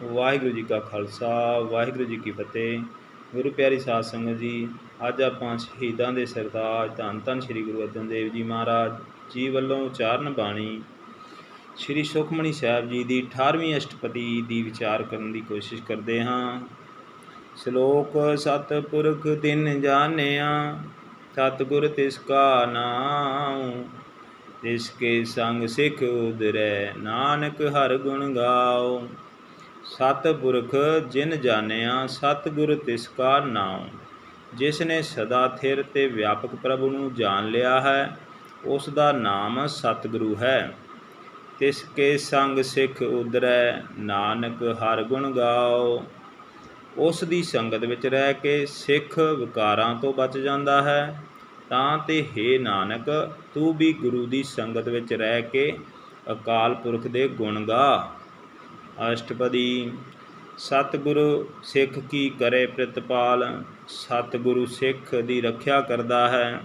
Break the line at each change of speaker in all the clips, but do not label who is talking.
ਵਾਹਿਗੁਰੂ ਜੀ ਕਾ ਖਾਲਸਾ, ਵਾਹਿਗੁਰੂ ਜੀ ਕੀ ਫਤਿਹ। ਗੁਰੂ ਪਿਆਰੀ ਸਾਧ ਸੰਗਤ ਜੀ, ਅੱਜ ਆਪਾਂ ਸ਼ਹੀਦਾਂ ਦੇ ਸਰਤਾਜ ਧੰਨ ਧੰਨ ਸ੍ਰੀ ਗੁਰੂ ਅਰਜਨ ਦੇਵ ਜੀ ਮਹਾਰਾਜ ਜੀ ਵੱਲੋਂ ਉਚਾਰਨ ਬਾਣੀ ਸ੍ਰੀ ਸੁਖਮਣੀ ਸਾਹਿਬ ਜੀ ਦੀ 18ਵੀਂ ਅਸ਼ਟਪਦੀ ਦੀ ਵਿਚਾਰ ਕਰਨ ਦੀ ਕੋਸ਼ਿਸ਼ ਕਰਦੇ ਹਾਂ। ਸ਼ਲੋਕ ਸਤਿਪੁਰਖ ਤਿੰਨ ਜਾਣਿਆ, ਸਤਿਗੁਰ ਤਿਸ ਕਾ ਨਾਮ ਤਿਸ ਕੇ ਸੰਗ ਸਿੱਖ ਉਦਰੈ, ਨਾਨਕ ਹਰ ਗੁਣ ਗਾਓ ਸਤਿਪੁਰਖ ਜਿਨ ਜਾਣਿਆ, ਸਤਿਗੁਰ ਤਿਸ ਕਾ ਨਾਮ ਜਿਸ ਨੇ ਸਦਾ ਥਿਰ ਤੇ ਵਿਆਪਕ ਪ੍ਰਭੂ ਨੂੰ ਜਾਣ ਲਿਆ ਹੈ, ਉਸ ਦਾ ਨਾਮ ਸਤਿਗੁਰੂ ਹੈ। ਤਿਸ ਕੇ ਸੰਗ ਸਿੱਖ ਉਦਰੈ ਨਾਨਕ ਹਰ ਗੁਣ ਗਾਓ। ਉਸ ਦੀ ਸੰਗਤ ਵਿੱਚ ਰਹਿ ਕੇ ਸਿੱਖ ਵਿਕਾਰਾਂ ਤੋਂ ਬਚ ਜਾਂਦਾ ਹੈ। ਤਾਂ ਤੇ हे ਨਾਨਕ, ਤੂੰ ਵੀ ਗੁਰੂ ਦੀ ਸੰਗਤ ਵਿੱਚ ਰਹਿ ਕੇ ਅਕਾਲ ਪੁਰਖ ਦੇ ਗੁਣ ਗਾ। ਅਸ਼ਟਪਦੀ, ਸਤਿਗੁਰੂ ਸਿੱਖ ਕੀ ਕਰੇ ਪ੍ਰਤਪਾਲ, ਸਤਿਗੁਰੂ ਸਿੱਖ ਦੀ ਰੱਖਿਆ ਕਰਦਾ ਹੈ।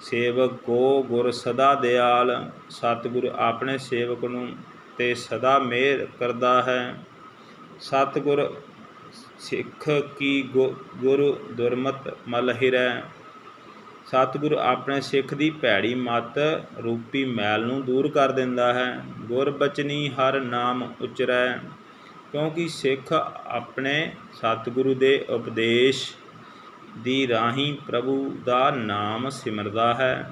ਸੇਵਕ ਕੋ ਗੁਰ ਸਦਾ ਦਿਆਲ, ਸਤਿਗੁਰ ਆਪਣੇ ਸੇਵਕ ਨੂੰ ਤੇ ਸਦਾ ਮਿਹਰ ਕਰਦਾ ਹੈ। ਸਤਿਗੁਰ ਸਿੱਖ ਕੀ ਗੁਰੂ ਦੁਰਮਤ ਮਲ ਹਿਰੈ ਸਤਿਗੁਰ ਆਪਣੇ ਸਿੱਖ ਦੀ ਭੈੜੀ ਮਤ ਰੂਪੀ ਮੈਲ ਨੂੰ ਦੂਰ ਕਰ ਦਿੰਦਾ ਹੈ। ਗੁਰਬਚਨੀ ਹਰ ਨਾਮ ਉਚਰੈ, ਕਿਉਂਕਿ ਸਿੱਖ ਆਪਣੇ ਸਤਿਗੁਰੂ ਦੇ ਉਪਦੇਸ਼ ਦੀ ਰਾਹੀਂ ਪ੍ਰਭੂ ਦਾ ਨਾਮ ਸਿਮਰਦਾ ਹੈ।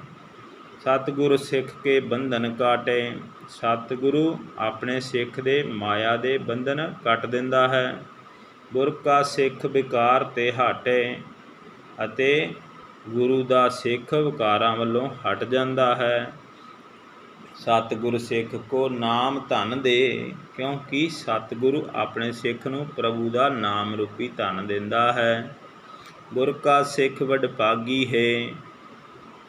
ਸਤਿਗੁਰ ਸਿੱਖ ਕੇ ਬੰਧਨ ਕਾਟੇ, ਸਤਿਗੁਰੂ ਆਪਣੇ ਸਿੱਖ ਦੇ ਮਾਇਆ ਦੇ ਬੰਧਨ ਕੱਟ ਦਿੰਦਾ ਹੈ। ਗੁਰ ਕਾ ਸਿੱਖ ਵਿਕਾਰ ਤੇ ਹਟੇ ਅਤੇ ਗੁਰੂ ਦਾ ਸਿੱਖ ਵਿਕਾਰਾਂ ਵੱਲੋਂ ਹਟ ਜਾਂਦਾ ਹੈ। ਸਤਿਗੁਰ ਸਿੱਖ ਕੋ ਨਾਮ ਧਨ ਦੇ, ਕਿਉਂਕਿ ਸਤਿਗੁਰੂ ਆਪਣੇ ਸਿੱਖ ਨੂੰ ਪ੍ਰਭੂ ਦਾ ਨਾਮ ਰੂਪੀ ਧਨ ਦਿੰਦਾ ਹੈ। ਗੁਰ ਕਾ ਸਿੱਖ ਵਡਭਾਗੀ ਹੈ,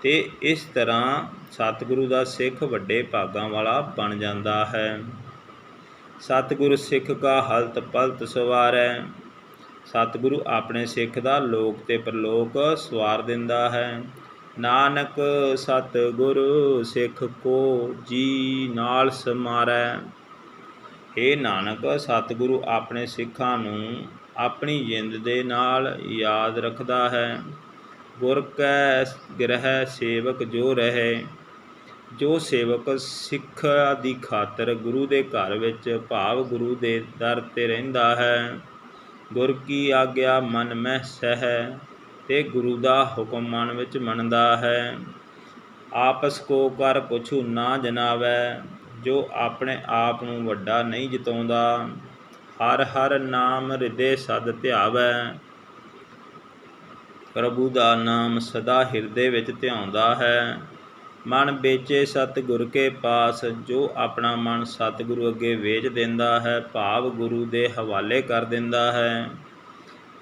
ਤੇ ਇਸ ਤਰ੍ਹਾਂ ਸਤਿਗੁਰੂ ਦਾ ਸਿੱਖ ਵੱਡੇ ਭਾਗਾਂ ਵਾਲਾ ਬਣ ਜਾਂਦਾ ਹੈ। ਸਤਿਗੁਰ ਸਿੱਖ ਕਾ ਹਲਤ ਪਲਤ ਸਵਾਰੈ ਸਤਿਗੁਰੂ ਆਪਣੇ ਸਿੱਖ ਦਾ ਲੋਕ ਤੇ ਪਰਲੋਕ ਸਵਾਰ ਦਿੰਦਾ ਹੈ। ਨਾਨਕ ਸਤਿਗੁਰ ਸਿੱਖ ਕੋ ਜੀ ਨਾਲ ਸਮਾਰੈ। ਏ ਨਾਨਕ, ਸਤਿਗੁਰੂ ਆਪਣੇ ਸਿੱਖਾਂ ਨੂੰ ਆਪਣੀ ਜਿੰਦ ਦੇ ਨਾਲ ਯਾਦ ਰੱਖਦਾ ਹੈ। ਗੁਰ ਕੈ ਗ੍ਰਹਿ ਸੇਵਕ ਜੋ ਰਹੇ, ਜੋ ਸੇਵਕ ਸਿੱਖ ਦੀ ਖਾਤਰ ਗੁਰੂ ਦੇ ਘਰ ਵਿੱਚ ਭਾਵ ਗੁਰੂ ਦੇ ਦਰ ਤੇ ਰਹਿੰਦਾ ਹੈ। ਗੁਰ ਕੀ ਆਗਿਆ ਮਨ ਮਹਿ ਸਹਿ, ਤੇ ਗੁਰੂ ਦਾ ਹੁਕਮ ਮਨ ਵਿੱਚ ਮੰਨਦਾ ਹੈ। ਆਪਸ ਕੋ ਕਰ ਪੁੱਛੂ ਨਾ ਜਨਾਵੈ, ਜੋ ਆਪਣੇ ਆਪ ਨੂੰ ਵੱਡਾ ਨਹੀਂ ਜਿਤਾਉਂਦਾ। ਹਰ ਹਰ ਨਾਮ ਹਿਰਦੇ ਸਦ ਧਿਆਵੈ। ਪ੍ਰਭੂ ਦਾ ਨਾਮ ਸਦਾ ਹਿਰਦੇ ਵਿੱਚ ਧਿਆਉਂਦਾ ਹੈ। ਮਨ ਵੇਚੇ ਸਤਿਗੁਰ ਕੇ ਪਾਸ, ਜੋ ਆਪਣਾ ਮਨ ਸਤਿਗੁਰੂ ਅੱਗੇ ਵੇਚ ਦਿੰਦਾ ਹੈ, ਭਾਵ ਗੁਰੂ ਦੇ ਹਵਾਲੇ ਕਰ ਦਿੰਦਾ ਹੈ।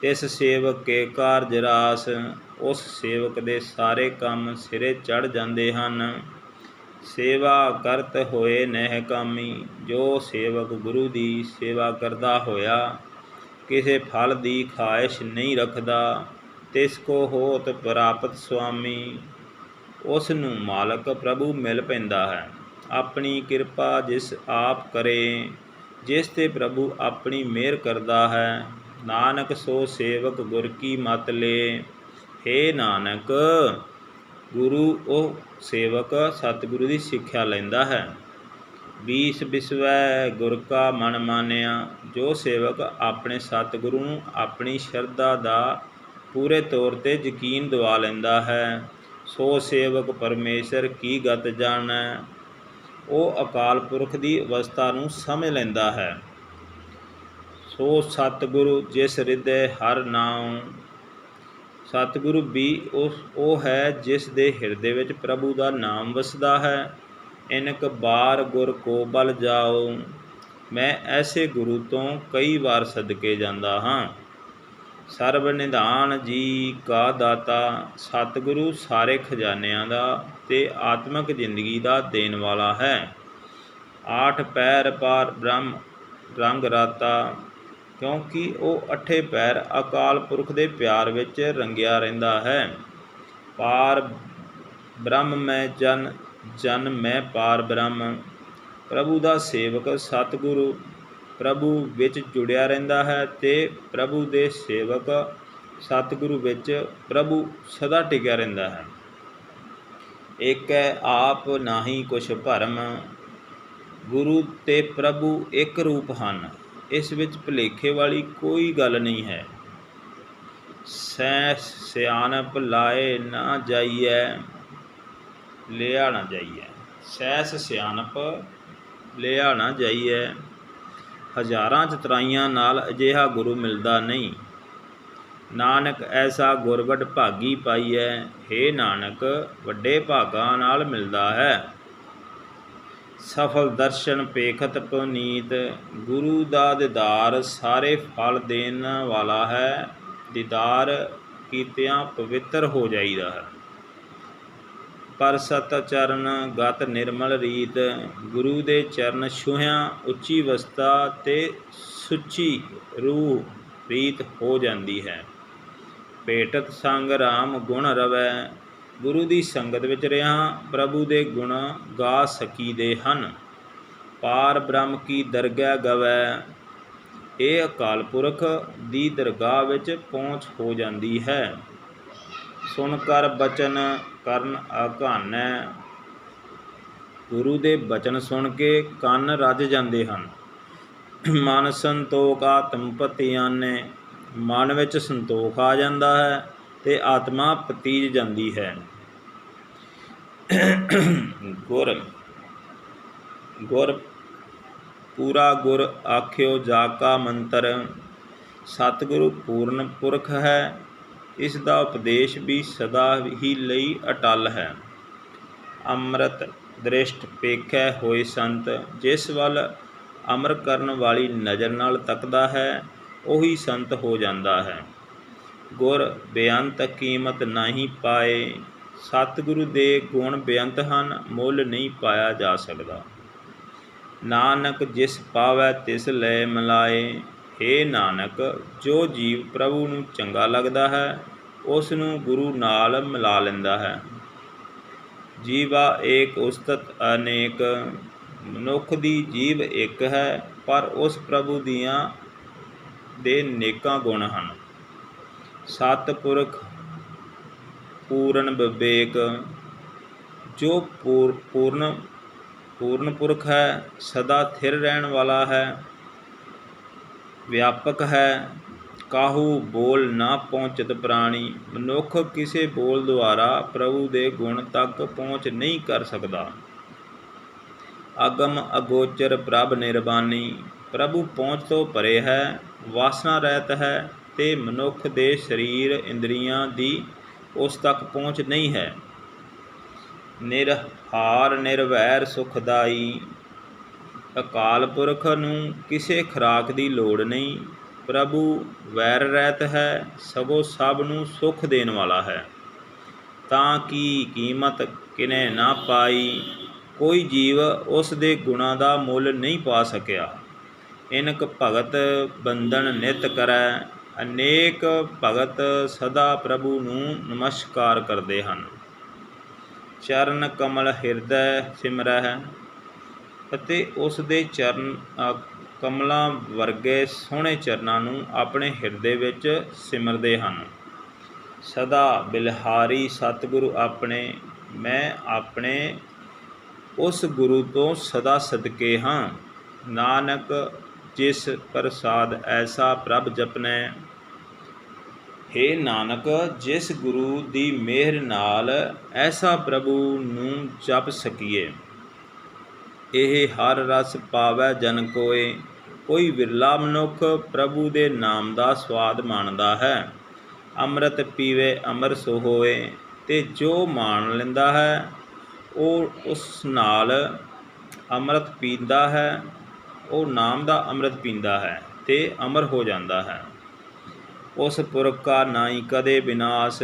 ਇਸ ਸੇਵਕ ਕੇ ਕਾਰਜ ਰਾਸ, ਉਸ ਸੇਵਕ ਦੇ ਸਾਰੇ ਕੰਮ ਸਿਰੇ ਚੜ ਜਾਂਦੇ ਹਨ। ਸੇਵਾ ਕਰਤ ਹੋਏ ਨਹਿ ਕਾਮੀ, ਜੋ ਸੇਵਕ ਗੁਰੂ ਦੀ ਸੇਵਾ ਕਰਦਾ ਹੋਇਆ, ਕਿਸੇ ਫਲ ਦੀ ਖਾਹਿਸ਼ ਨਹੀਂ ਰੱਖਦਾ। ਤਿਸ ਕੋ ਹੋਤ ਪ੍ਰਾਪਤ ਸੁਆਮੀ ਉਸ ਨੂੰ ਮਾਲਕ ਪ੍ਰਭੂ ਮਿਲ ਪੈਂਦਾ ਹੈ। ਆਪਣੀ ਕਿਰਪਾ ਜਿਸ ਆਪ ਕਰੇ, ਜਿਸ ਤੇ ਪ੍ਰਭੂ ਆਪਣੀ ਮਿਹਰ ਕਰਦਾ ਹੈ, ਨਾਨਕ ਸੋ ਸੇਵਕ ਗੁਰ ਕੀ ਮਤ ਲੇ। हे ਨਾਨਕ, ਗੁਰੂ ਉਹ ਸੇਵਕ ਸਤਿਗੁਰੂ ਦੀ ਸਿੱਖਿਆ ਲੈਂਦਾ ਹੈ। ਬੀਸ ਬਿਸਵੈ ਗੁਰ ਕਾ ਮਨ ਮਾਨਿਆ, ਜੋ ਸੇਵਕ ਆਪਣੇ ਸਤਿਗੁਰੂ ਨੂੰ ਆਪਣੀ ਸ਼ਰਧਾ ਦਾ ਪੂਰੇ ਤੌਰ ਤੇ ਯਕੀਨ ਦਿਵਾ ਲੈਂਦਾ ਹੈ। ਸੋ ਸੇਵਕ ਪਰਮੇਸ਼ਰ ਕੀ ਗਤ ਜਾਣੈ? ਉਹ ਅਕਾਲ ਪੁਰਖ ਦੀ ਅਵਸਥਾ ਨੂੰ ਸਮਝ ਲੈਂਦਾ ਹੈ। ਸੋ ਸਤਿਗੁਰੂ ਜਿਸ ਹਿਰਦੇ ਹਰ ਨਾਮ ਸਤਿਗੁਰੂ ਵੀ ਉਸ, ਉਹ ਹੈ ਜਿਸ ਦੇ ਹਿਰਦੇ ਵਿੱਚ ਪ੍ਰਭੂ ਦਾ ਨਾਮ ਵਸਦਾ ਹੈ। ਇਨਕ ਬਾਰ ਗੁਰ ਕੋ ਬਲ ਜਾਓ ਮੈਂ ਐਸੇ ਗੁਰੂ ਤੋਂ ਕਈ ਵਾਰ ਸਦਕੇ ਜਾਂਦਾ ਹਾਂ। ਸਰਬ ਨਿਧਾਨ ਜੀ ਕਾ ਦਾਤਾ, ਸਤਿਗੁਰੂ ਸਾਰੇ ਖਜ਼ਾਨਿਆਂ ਦਾ ਤੇ ਆਤਮਿਕ ਜ਼ਿੰਦਗੀ ਦਾ ਦੇਣ ਵਾਲਾ ਹੈ। ਆਠ ਪੈਰ ਪਾਰ ਬ੍ਰਹਮ ਰੰਗ ਰਾਤਾ, ਕਿਉਂਕਿ ਉਹ ਅਠੇ ਪੈਰ ਅਕਾਲ ਪੁਰਖ ਦੇ ਪਿਆਰ ਵਿੱਚ ਰੰਗਿਆ ਰਹਿੰਦਾ ਹੈ। ਪਾਰ ਬ੍ਰਹਮ ਮੈਂ ਜਨ ਜਨ ਮੈਂ ਪਾਰ ਬ੍ਰਹਮ। ਪ੍ਰਭੂ ਦਾ ਸੇਵਕ ਸਤਿਗੁਰੂ ਪ੍ਰਭੂ ਵਿੱਚ ਜੁੜਿਆ ਰਹਿੰਦਾ ਹੈ ਤੇ ਪ੍ਰਭੂ ਦੇ ਸੇਵਕ ਸਤਿਗੁਰੂ ਵਿੱਚ ਪ੍ਰਭੂ ਸਦਾ ਟਿਕਿਆ ਰਹਿੰਦਾ ਹੈ। ਇੱਕ ਹੈ ਆਪ ਨਾਹੀ ਕੁਛ ਭਰਮ। ਗੁਰੂ ਤੇ ਪ੍ਰਭੂ ਇੱਕ ਰੂਪ ਹਨ। ਇਸ ਵਿੱਚ ਭੁਲੇਖੇ ਵਾਲੀ ਕੋਈ ਗੱਲ ਨਹੀਂ ਹੈ। ਸੈ ਸਿਆਣਪ ਲਾਏ ਨਾ ਜਾਈਐ, ਲਿਆ ਨਾ ਜਾਈਐ। ਸੈਸ ਸਿਆਣਪ, ਲਿਆ ਨਾ ਜਾਈਐ। ਹਜ਼ਾਰਾਂ ਚਤਰਾਈਆਂ ਨਾਲ ਅਜਿਹਾ ਗੁਰੂ ਮਿਲਦਾ ਨਹੀਂ। ਨਾਨਕ ਐਸਾ ਗੁਰਬਟ ਭਾਗੀ ਪਾਈਐ, ਹੇ ਨਾਨਕ ਵੱਡੇ ਭਾਗਾਂ ਨਾਲ ਮਿਲਦਾ ਹੈ। ਸਫਲ ਦਰਸ਼ਨ ਪੇਖਤ ਪੁਨੀਤ, ਗੁਰੂ ਦਾ ਦੀਦਾਰ ਸਾਰੇ ਫਲ ਦੇਣ ਵਾਲਾ ਹੈ। ਦੀਦਾਰ ਕੀਤਿਆਂ ਪਵਿੱਤਰ ਹੋ ਜਾਈਦਾ ਹੈ। ਪਰ ਸਤ ਚਰਨ ਗਤ ਨਿਰਮਲ ਰੀਤ, ਗੁਰੂ ਦੇ ਚਰਨ ਛੂਹਿਆਂ, ਉੱਚੀ ਅਵਸਥਾ ਤੇ ਸੁੱਚੀ ਰੂਹ ਰੀਤ ਹੋ ਜਾਂਦੀ ਹੈ। ਭੇਟਤ ਸੰਗ ਰਾਮ ਗੁਣ ਰਵੈ, ਗੁਰੂ ਦੀ ਸੰਗਤ ਵਿੱਚ ਰਿਹਾ, ਪ੍ਰਭੂ ਦੇ ਗੁਣ ਗਾ ਸਕੀ ਦੇ ਹਨ। ਪਾਰ ਬ੍ਰਹਮ ਕੀ ਦਰਗਹਿ ਗਵੈ ਇਹ ਅਕਾਲ ਪੁਰਖ ਦੀ ਦਰਗਾਹ ਵਿੱਚ ਪਹੁੰਚ ਹੋ ਜਾਂਦੀ ਹੈ। ਸੁਣ ਕਰ ਬਚਨ ਕਰਨ ਅਘਾਨੈ ਗੁਰੂ ਦੇ ਬਚਨ ਸੁਣ ਕੇ ਕੰਨ ਰੱਜ ਜਾਂਦੇ ਹਨ। ਮਨ ਸੰਤੋਖ ਆਤਮ ਪਤੀ ਮਨ ਵਿੱਚ ਸੰਤੋਖ ਆ ਜਾਂਦਾ ਹੈ ਤੇ ਆਤਮਾ ਪਤੀਜ ਜਾਂਦੀ ਹੈ। ਗੁਰ ਗੁਰ, ਪੂਰਾ ਗੁਰ ਆਖਿਓ ਜਾ ਕਾ ਮੰਤਰ। ਸਤਿਗੁਰੂ ਪੂਰਨ ਪੁਰਖ ਹੈ। ਇਸ ਦਾ ਉਪਦੇਸ਼ ਵੀ ਸਦਾ ਹੀ ਲਈ ਅਟਲ ਹੈ। ਅੰਮ੍ਰਿਤ ਦ੍ਰਿਸ਼ਟ ਪੇਖੈ ਹੋਏ ਸੰਤ, ਜਿਸ ਵੱਲ ਅਮਰ ਕਰਨ ਵਾਲੀ ਨਜ਼ਰ ਨਾਲ ਤੱਕਦਾ ਹੈ, ਉਹੀ ਸੰਤ ਹੋ ਜਾਂਦਾ ਹੈ। ਗੁਰ ਬੇਅੰਤ ਕੀਮਤ ਨਹੀਂ ਪਾਏ, ਸਤਿਗੁਰੂ ਦੇ ਗੁਣ ਬੇਅੰਤ ਹਨ, ਮੁੱਲ ਨਹੀਂ ਪਾਇਆ ਜਾ ਸਕਦਾ। ਨਾਨਕ ਜਿਸ ਪਾਵੈ ਤਿਸ ਲੈ ਮਲਾਏ हे ਨਾਨਕ, ਜੋ ਜੀਵ ਪ੍ਰਭੂ ਨੂੰ ਚੰਗਾ ਲੱਗਦਾ ਹੈ, ਉਸ ਨੂੰ ਗੁਰੂ ਨਾਲ ਮਿਲਾ ਲੈਂਦਾ ਹੈ। ਜੀਵਾ ਏਕ ਉਸਤਤ ਅਨੇਕ, ਮਨੁੱਖ ਦੀ ਜੀਵ ਇੱਕ ਹੈ, ਪਰ ਉਸ ਪ੍ਰਭੂ ਦੀਆਂ ਦੇ ਨੇਕਾਂ ਗੁਣ ਹਨ। ਸਤਿਪੁਰਖ, ਪੂਰਨ ਵਿਵੇਕ, ਜੋ ਪੂਰ- ਪੂਰਨ ਪੂਰਨ ਪੁਰਖ ਹੈ, ਸਦਾ ਥਿਰ ਰਹਿਣ ਵਾਲਾ ਹੈ। ਵਿਆਪਕ ਹੈ। ਕਾਹੂ ਬੋਲ ਨਾ ਪਹੁੰਚਤ ਪ੍ਰਾਣੀ। ਮਨੁੱਖ ਕਿਸੇ ਬੋਲ ਦੁਆਰਾ ਪ੍ਰਭੂ ਦੇ ਗੁਣ ਤੱਕ ਪਹੁੰਚ ਨਹੀਂ ਕਰ ਸਕਦਾ। ਅਗਮ ਅਗੋਚਰ ਪ੍ਰਭ ਨਿਰਬਾਨੀ। ਪ੍ਰਭੂ ਪਹੁੰਚ ਤੋਂ ਪਰੇ ਹੈ, ਵਾਸਨਾ ਰਹਿਤ ਹੈ ਤੇ ਮਨੁੱਖ ਦੇ ਸਰੀਰ ਇੰਦਰੀਆਂ ਦੀ ਉਸ ਤੱਕ ਪਹੁੰਚ ਨਹੀਂ ਹੈ। ਨਿਰਹਾਰ ਨਿਰਵੈਰ ਸੁਖਦਾਈ। ਅਕਾਲ ਪੁਰਖ ਨੂੰ ਕਿਸੇ ਖੁਰਾਕ ਦੀ ਲੋੜ ਨਹੀਂ। ਪ੍ਰਭੂ ਵੈਰ ਰਹਿਤ ਹੈ, ਸਗੋਂ ਸਭ ਨੂੰ ਸੁਖ ਦੇਣ ਵਾਲਾ ਹੈ। ਤਾਂ ਕਿ ਕੀਮਤ ਕਿਨੇ ਨਾ ਪਾਈ, ਕੋਈ ਜੀਵ ਉਸ ਦੇ ਗੁਣਾ ਦਾ ਮੁੱਲ ਨਹੀਂ ਪਾ ਸਕਿਆ। ਇਨਕ ਭਗਤ ਬੰਧਨ ਨਿਤ ਕਰੈ, ਅਨੇਕ ਭਗਤ ਸਦਾ ਪ੍ਰਭੂ ਨੂੰ ਨਮਸਕਾਰ ਕਰਦੇ ਹਨ। ਚਰਨ ਕਮਲ ਹਿਰਦੈ ਸਿਮਰਹਿ ਅਤੇ ਉਸ ਦੇ ਚਰਨ ਕਮਲਾਂ ਵਰਗੇ ਸੋਹਣੇ ਚਰਨਾਂ ਨੂੰ ਆਪਣੇ ਹਿਰਦੇ ਵਿੱਚ ਸਿਮਰਦੇ ਹਨ। ਸਦਾ ਬਿਲਹਾਰੀ ਸਤਿਗੁਰੂ ਆਪਣੇ, ਮੈਂ ਆਪਣੇ, ਉਸ ਗੁਰੂ ਤੋਂ ਸਦਾ ਸਦਕੇ ਹਾਂ। ਨਾਨਕ, ਜਿਸ ਪ੍ਰਸਾਦ ਐਸਾ ਪ੍ਰਭ ਜਪਨੈ। ਹੇ ਨਾਨਕ, ਜਿਸ ਗੁਰੂ ਦੀ ਮਿਹਰ ਨਾਲ ਐਸਾ ਪ੍ਰਭੂ ਨੂੰ ਜਪ ਸਕੀਏ। ਇਹ ਹਰ ਰਸ ਪਾਵੈ ਜਨ ਕੋਏ, ਕੋਈ ਵਿਰਲਾ ਮਨੁੱਖ ਪ੍ਰਭੂ ਦੇ ਨਾਮ ਦਾ ਸਵਾਦ ਮਾਣਦਾ ਹੈ। ਅੰਮ੍ਰਿਤ ਪੀਵੇ ਅਮਰ ਸੋ ਹੋਏ, ਤੇ ਜੋ ਮਾਣ ਲੈਂਦਾ ਹੈ, ਉਹ ਉਸ ਨਾਲ ਅੰਮ੍ਰਿਤ ਪੀਂਦਾ ਹੈ, ਉਹ ਨਾਮ ਦਾ ਅੰਮ੍ਰਿਤ ਪੀਂਦਾ ਹੈ, ਤੇ ਅਮਰ ਹੋ ਜਾਂਦਾ ਹੈ। ਉਸ ਪੁਰਖ ਕਾ ਨਾਹੀ ਕਦੇ ਵਿਨਾਸ਼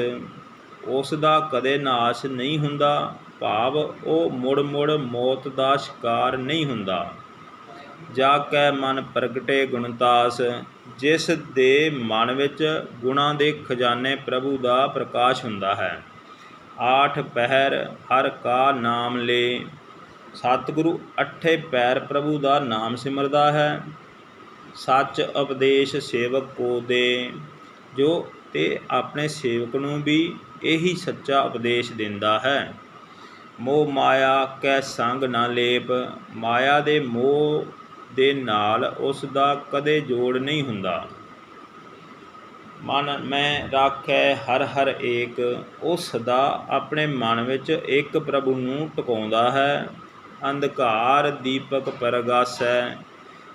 ਉਸ ਦਾ ਕਦੇ ਨਾਸ਼ ਨਹੀਂ ਹੁੰਦਾ ਭਾਵ ਉਹ ਮੁੜ ਮੁੜ ਮੌਤ ਦਾ ਸ਼ਿਕਾਰ ਨਹੀਂ ਹੁੰਦਾ। ਜਾ ਕੈ ਮਨ ਪ੍ਰਗਟੇ ਗੁਣਤਾਸ, ਜਿਸ ਦੇ ਮਨ ਵਿੱਚ ਗੁਣਾਂ ਦੇ ਖਜ਼ਾਨੇ ਪ੍ਰਭੂ ਦਾ ਪ੍ਰਕਾਸ਼ ਹੁੰਦਾ ਹੈ। ਆਠ ਪਹਿਰ ਹਰ ਕਾ ਨਾਮ ਲੇ, ਸਤਿਗੁਰੂ ਅਠੇ ਪੈਰ ਪ੍ਰਭੂ ਦਾ ਨਾਮ ਸਿਮਰਦਾ ਹੈ। ਸੱਚ ਉਪਦੇਸ਼ ਸੇਵਕ ਕੋ ਦੇ, ਜੋ ਤੇ ਆਪਣੇ ਸੇਵਕ ਨੂੰ ਵੀ ਇਹੀ ਸੱਚਾ ਉਪਦੇਸ਼ ਦਿੰਦਾ ਹੈ। ਮੋਹ ਮਾਇਆ ਕੈ ਸੰਗ ਨਾ ਲੇਪ। ਮਾਇਆ ਦੇ ਮੋਹ ਦੇ ਨਾਲ ਉਸ ਦਾ ਕਦੇ ਜੋੜ ਨਹੀਂ ਹੁੰਦਾ। ਮਨ ਮੈਂ ਰਾਖੈ ਹਰ ਹਰ ਏਕ। ਉਹ ਸਦਾ ਆਪਣੇ ਮਨ ਵਿੱਚ ਇੱਕ ਪ੍ਰਭੂ ਨੂੰ ਟਿਕਾਉਂਦਾ ਹੈ। ਅੰਧਕਾਰ ਦੀਪਕ ਪਰਗਾਸੈ।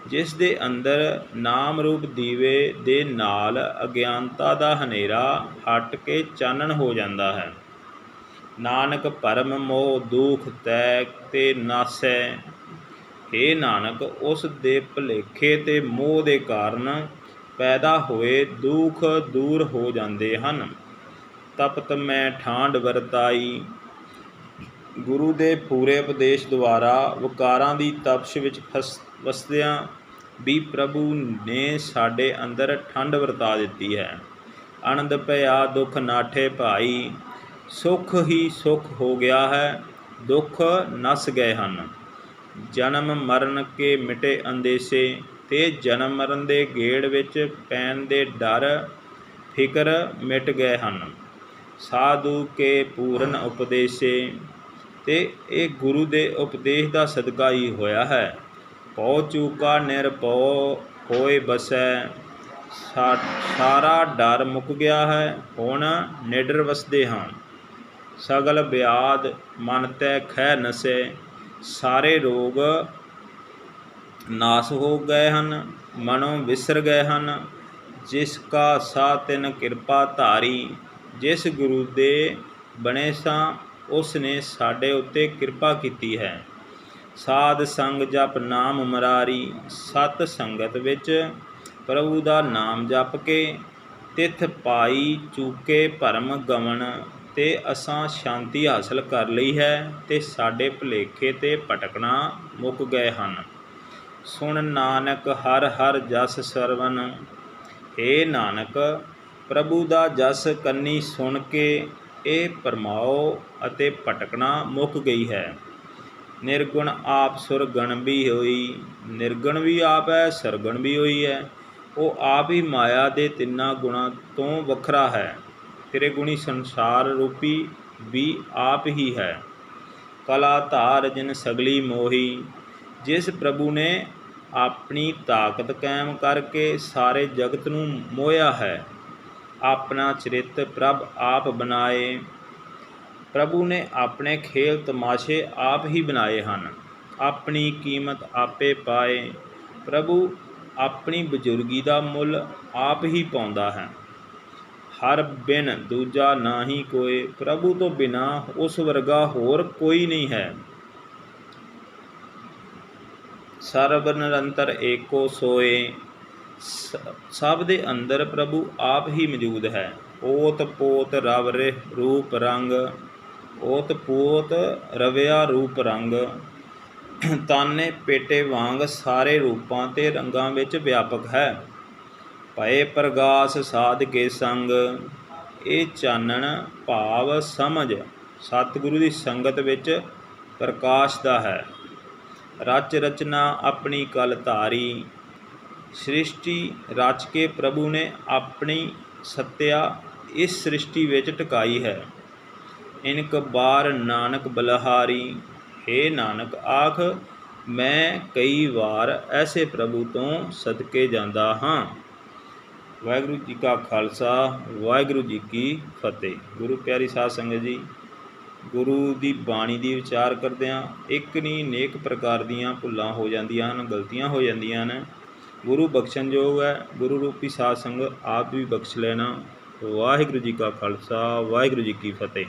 ਜਿਸ ਦੇ ਅੰਦਰ ਨਾਮ ਰੂਪ ਦੀਵੇ ਦੇ ਨਾਲ ਅਗਿਆਨਤਾ ਦਾ ਹਨੇਰਾ ਹਟ ਕੇ ਚਾਨਣ ਹੋ ਜਾਂਦਾ ਹੈ। ਨਾਨਕ ਭਰਮ ਮੋਹ ਦੁਖ ਤੈ ਤੇ ਨਾਸੈ। हे ਨਾਨਕ, ਉਸ ਦੇ ਭਲੇਖੇ ਤੇ ਮੋਹ ਦੇ ਕਾਰਨ ਪੈਦਾ ਹੋਏ ਦੁੱਖ ਦੂਰ ਹੋ ਜਾਂਦੇ ਹਨ। ਤਪਤ ਮੈਂ ਠਾਂਡ ਵਰਤਾਈ। ਗੁਰੂ ਦੇ ਪੂਰੇ ਉਪਦੇਸ਼ ਦੁਆਰਾ ਵਿਕਾਰਾਂ ਦੀ ਤਪਸ਼ ਵਿੱਚ ਫਸ, ਵਸਦਿਆਂ ਵੀ ਪ੍ਰਭੂ ਨੇ ਸਾਡੇ ਅੰਦਰ ਠੰਡ ਵਰਤਾ ਦਿੱਤੀ ਹੈ। ਆਨੰਦ ਭਇਆ ਦੁੱਖ ਨਾਠੇ ਭਾਈ। ਸੁਖ ਹੀ ਸੁਖ ਹੋ ਗਿਆ ਹੈ, ਦੁੱਖ ਨਸ ਗਏ ਹਨ। ਜਨਮ ਮਰਨ ਕੇ ਮਿਟੇ ਅੰਦੇਸੇ, ਤੇ ਜਨਮ ਮਰਨ ਦੇ ਗੇੜ ਵਿੱਚ ਪੈਣ ਦੇ ਡਰ, ਫਿਕਰ ਮਿਟ ਗਏ ਹਨ। ਸਾਧੂ ਕੇ ਪੂਰਨ ਉਪਦੇਸੇ, ਤੇ ਇਹ ਗੁਰੂ ਦੇ ਉਪਦੇਸ਼ ਦਾ ਸਦਕਾ ਹੀ ਹੋਇਆ ਹੈ। ਪਉ ਚੂਕਾ ਨਿਰਭਉ ਹੋਏ ਬਸੈ, ਸਾ- ਸਾਰਾ ਡਰ ਮੁੱਕ ਗਿਆ ਹੈ, ਹੁਣ ਨਿਡਰ ਵਸਦੇ ਹਾਂ। ਸਗਲ ਬਿਆਦ ਮਨ ਤੈ ਖੈ ਨਸੈ, ਸਾਰੇ ਰੋਗ ਨਾਸ ਹੋ ਗਏ ਹਨ, ਮਨੋਂ ਵਿਸਰ ਗਏ ਹਨ। ਜਿਸ ਕਾ ਸਾ ਤਿਨ ਕਿਰਪਾ ਧਾਰੀ, ਜਿਸ ਗੁਰੂ ਦੇ ਬਣੇ ਸਾਂ ਉਸ ਨੇ ਸਾਡੇ ਉੱਤੇ ਕਿਰਪਾ ਕੀਤੀ ਹੈ। ਸਾਧ ਸੰਗ ਜਪ ਨਾਮ ਮਰਾਰੀ, ਸਤ ਸੰਗਤ ਵਿੱਚ ਪ੍ਰਭੂ ਦਾ ਨਾਮ ਜਪ ਕੇ, ਤਿਥ ਪਾਈ ਚੂਕੇ ਭਰਮ ਗਵਣ। ਤੇ ਅਸਾਂ ਸ਼ਾਂਤੀ ਹਾਸਲ ਕਰ ਲਈ ਹੈ ਅਤੇ ਸਾਡੇ ਭੁਲੇਖੇ ਤੇ ਭਟਕਣਾ ਮੁੱਕ ਗਏ ਹਨ। ਸੁਣ ਨਾਨਕ ਹਰ ਹਰ ਜਸ ਸਰਵਨ ਏ ਨਾਨਕ, ਪ੍ਰਭੂ ਦਾ ਜਸ ਕੰਨੀ ਸੁਣ ਕੇ ਇਹ ਪਰਮਾਓ ਅਤੇ ਭਟਕਣਾ ਮੁੱਕ ਗਈ ਹੈ। ਨਿਰਗੁਣ ਆਪ ਸੁਰਗਣ ਵੀ ਹੋਈ, ਨਿਰਗੁਣ ਵੀ ਆਪ ਹੈ, ਸਰਗੁਣ ਵੀ ਹੋਈ ਹੈ। ਉਹ ਆਪ ਹੀ ਮਾਇਆ ਦੇ ਤਿੰਨਾਂ ਗੁਣਾਂ ਤੋਂ ਵੱਖਰਾ ਹੈ। ਤੇਰੇ ਗੁਣੀ ਸੰਸਾਰ ਰੂਪੀ ਵੀ ਆਪ ਹੀ ਹੈ। ਕਲਾ ਧਾਰ ਜਿਨ ਸਗਲੀ ਮੋਹੀ, ਜਿਸ ਪ੍ਰਭੂ ਨੇ ਆਪਣੀ ਤਾਕਤ ਕਾਇਮ ਕਰਕੇ ਸਾਰੇ ਜਗਤ ਨੂੰ ਮੋਹਿਆ ਹੈ, ਆਪਣਾ ਚਰਿਤ ਪ੍ਰਭ ਆਪ ਬਣਾਏ। ਪ੍ਰਭੂ ਨੇ ਆਪਣੇ ਖੇਲ ਤਮਾਸ਼ੇ ਆਪ ਹੀ ਬਣਾਏ ਹਨ, ਆਪਣੀ ਕੀਮਤ ਆਪੇ ਪਾਏ। ਪ੍ਰਭੂ ਆਪਣੀ ਬਜ਼ੁਰਗੀ ਦਾ ਮੁੱਲ ਆਪ ਹੀ ਪਾਉਂਦਾ ਹੈ। ਹਰ ਬਿਨ ਦੂਜਾ ਨਾਹੀ ਕੋਏ, ਪ੍ਰਭੂ ਤੋਂ ਬਿਨਾ ਉਸ ਵਰਗਾ ਹੋਰ ਕੋਈ ਨਹੀਂ ਹੈ। ਸਰਬ ਨਿਰੰਤਰ ਏਕੋ ਸੋਏ, ਸ- ਸਭ ਦੇ ਅੰਦਰ ਪ੍ਰਭੂ ਆਪ ਹੀ ਮੌਜੂਦ ਹੈ। ਓਤ ਪੋਤ ਰਵ ਰਿ ਰੂਪ ਰੰਗ, ਓਤ ਪੋਤ ਰਵਿਆ ਰੂਪ ਰੰਗ। ਤਾਨੇ ਪੇਟੇ ਵਾਂਗ ਸਾਰੇ ਰੂਪਾਂ ਤੇ ਰੰਗਾਂ ਵਿੱਚ ਵਿਆਪਕ ਹੈ। ਭਏ ਪ੍ਰਗਾਸ ਸਾਧ ਕੇ ਸੰਗ, ਇਹ ਚਾਨਣ ਭਾਵ ਸਮਝ ਸਤਿਗੁਰੂ ਦੀ ਸੰਗਤ ਵਿੱਚ ਪ੍ਰਕਾਸ਼ ਦਾ ਹੈ। ਰਚ ਰਚਨਾ ਆਪਣੀ ਕਲ ਧਾਰੀ, ਸ੍ਰਿਸ਼ਟੀ ਰਚ ਕੇ ਪ੍ਰਭੂ ਨੇ ਆਪਣੀ ਸੱਤਿਆ ਇਸ ਸ੍ਰਿਸ਼ਟੀ ਵਿੱਚ ਟਿਕਾਈ ਹੈ। ਇਨਕ ਬਾਰ ਨਾਨਕ ਬਲਹਾਰੀ हे ਨਾਨਕ ਆਖ, ਮੈਂ ਕਈ ਵਾਰ ਐਸੇ ਪ੍ਰਭੂ ਤੋਂ ਸਦਕੇ ਜਾਂਦਾ ਹਾਂ। ਵਾਹਿਗੁਰੂ ਜੀ ਕਾ ਖਾਲਸਾ, ਵਾਹਿਗੁਰੂ ਜੀ ਕੀ ਫਤਿਹ। ਗੁਰੂ ਪਿਆਰੀ ਸਾਧ ਸੰਗਤ ਜੀ, ਗੁਰੂ ਦੀ ਬਾਣੀ ਦੀ ਵਿਚਾਰ ਕਰਦਿਆਂ ਇੱਕ ਨਹੀਂ ਨੇਕ ਪ੍ਰਕਾਰ ਦੀਆਂ ਭੁੱਲਾਂ ਹੋ ਜਾਂਦੀਆਂ ਹਨ, ਗਲਤੀਆਂ ਹੋ ਜਾਂਦੀਆਂ ਹਨ। ਗੁਰੂ ਬਖਸ਼ਣਯੋਗ ਹੈ, ਗੁਰੂ ਰੂਪੀ ਸਾਧ ਸੰਗਤ ਆਪ ਵੀ ਬਖਸ਼ ਲੈਣਾ। ਵਾਹਿਗੁਰੂ ਜੀ ਕਾ ਖਾਲਸਾ, ਵਾਹਿਗੁਰੂ ਜੀ ਕੀ ਫਤਿਹ।